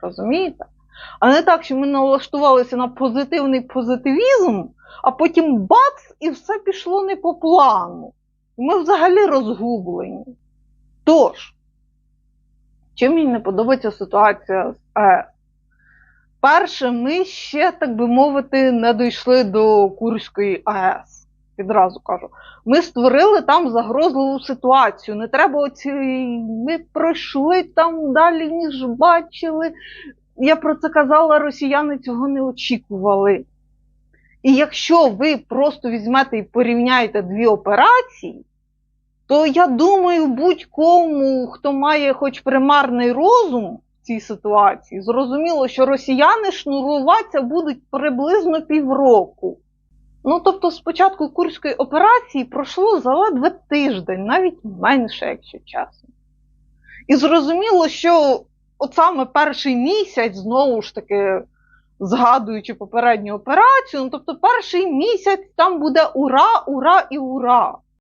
Розумієте? А не так, що ми налаштувалися на позитивний позитивізм, а потім бац, і все пішло не по плану. Ми взагалі розгублені. Тож, чим мені не подобається ситуація з АЕС? Перше, ми ще, так би мовити, не дійшли до Курської АЕС. Відразу кажу. Ми створили там загрозливу ситуацію. Не треба оці. Ми пройшли там далі, ніж бачили. Я про це казала, росіяни цього не очікували. І якщо ви просто візьмете і порівняєте дві операції, то я думаю, будь-кому, хто має хоч примарний розум в цій ситуації, зрозуміло, що росіяни шнуруватися будуть приблизно півроку. Ну, тобто, з початку курської операції пройшло заледве тиждень, навіть менше, якщо чесно. І зрозуміло, що от саме перший місяць, знову ж таки, згадуючи попередню операцію, ну, тобто перший місяць там буде ура, ура і ура.